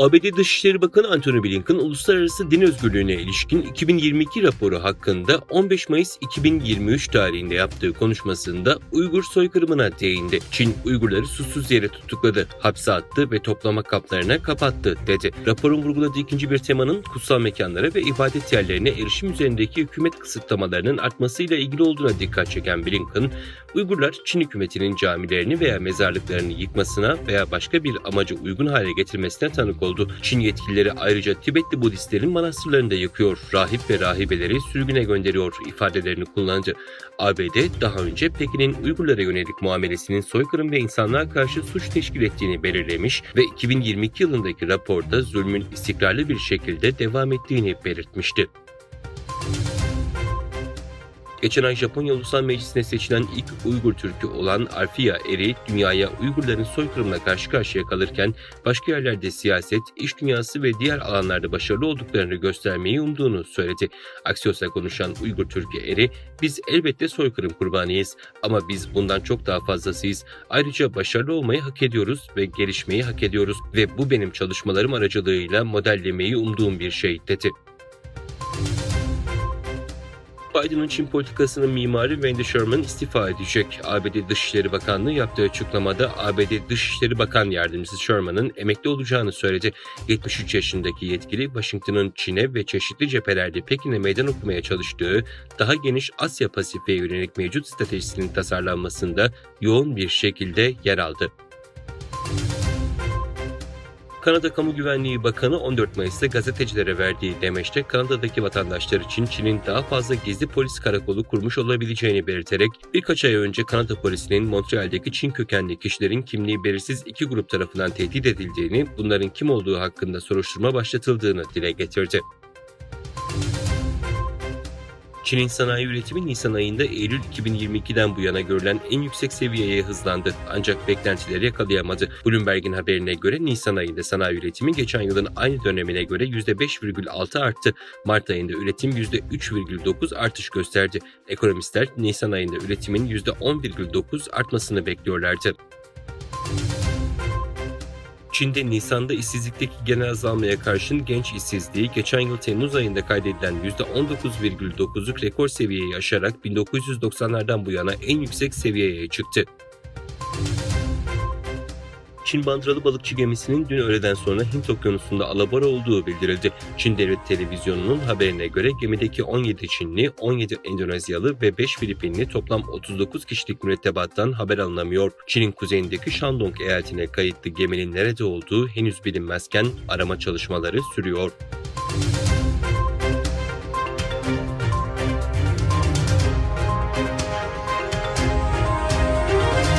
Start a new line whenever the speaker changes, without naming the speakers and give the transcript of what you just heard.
ABD Dışişleri Bakanı Antony Blinken, uluslararası din özgürlüğüne ilişkin 2022 raporu hakkında 15 Mayıs 2023 tarihinde yaptığı konuşmasında Uygur soykırımına değindi. Çin, Uygurları susuz yere tutukladı, hapse attı ve toplama kamplarına kapattı, dedi. Raporun vurguladığı ikinci bir temanın kutsal mekanlara ve ibadet yerlerine erişim üzerindeki hükümet kısıtlamalarının artmasıyla ilgili olduğuna dikkat çeken Blinken, Uygurlar, Çin hükümetinin camilerini veya mezarlıklarını yıkmasına veya başka bir amaca uygun hale getirmesine tanık oldu. Çin yetkilileri ayrıca Tibetli Budistlerin manastırlarını da yıkıyor, rahip ve rahibeleri sürgüne gönderiyor ifadelerini kullandı. ABD daha önce Pekin'in Uygurlara yönelik muamelesinin soykırım ve insanlığa karşı suç teşkil ettiğini belirlemiş ve 2022 yılındaki raporda zulmün istikrarlı bir şekilde devam ettiğini belirtmişti. Geçen ay Japonya Ulusal Meclisi'ne seçilen ilk Uygur Türk'ü olan Arfia Eri, dünyaya Uygurların soykırımına karşı karşıya kalırken başka yerlerde siyaset, iş dünyası ve diğer alanlarda başarılı olduklarını göstermeyi umduğunu söyledi. Axios'a konuşan Uygur Türk'ü Eri, biz elbette soykırım kurbanıyız ama biz bundan çok daha fazlasıyız. Ayrıca başarılı olmayı hak ediyoruz ve gelişmeyi hak ediyoruz ve bu benim çalışmalarım aracılığıyla modellemeyi umduğum bir şey dedi. Biden'ın Çin politikasının mimarı Wendy Sherman istifa edecek. ABD Dışişleri Bakanlığı yaptığı açıklamada ABD Dışişleri Bakan Yardımcısı Sherman'ın emekli olacağını söyledi. 73 yaşındaki yetkili Washington'ın Çin'e ve çeşitli cephelerde Pekin'e meydan okumaya çalıştığı daha geniş Asya Pasifik'e yönelik mevcut stratejisinin tasarlanmasında yoğun bir şekilde yer aldı. Kanada Kamu Güvenliği Bakanı 14 Mayıs'ta gazetecilere verdiği demeçte Kanada'daki vatandaşlar için Çin'in daha fazla gizli polis karakolu kurmuş olabileceğini belirterek birkaç ay önce Kanada polisinin Montreal'deki Çin kökenli kişilerin kimliği belirsiz iki grup tarafından tehdit edildiğini, bunların kim olduğu hakkında soruşturma başlatıldığını dile getirdi. Çin'in sanayi üretimi Nisan ayında Eylül 2022'den bu yana görülen en yüksek seviyeye hızlandı. Ancak beklentileri yakalayamadı. Bloomberg'in haberine göre Nisan ayında sanayi üretimi geçen yılın aynı dönemine göre %5,6 arttı. Mart ayında üretim %3,9 artış gösterdi. Ekonomistler Nisan ayında üretimin %10,9 artmasını bekliyorlardı. Çin'de Nisan'da işsizlikteki genel azalmaya karşın genç işsizliği geçen yıl Temmuz ayında kaydedilen %19,9'luk rekor seviyeyi aşarak 1990'lardan bu yana en yüksek seviyeye çıktı. Çin bandıralı balıkçı gemisinin dün öğleden sonra Hint okyanusunda alabora olduğu bildirildi. Çin Devlet Televizyonu'nun haberine göre gemideki 17 Çinli, 17 Endonezyalı ve 5 Filipinli toplam 39 kişilik mürettebattan haber alınamıyor. Çin'in kuzeyindeki Shandong eyaletine kayıtlı geminin nerede olduğu henüz bilinmezken arama çalışmaları sürüyor.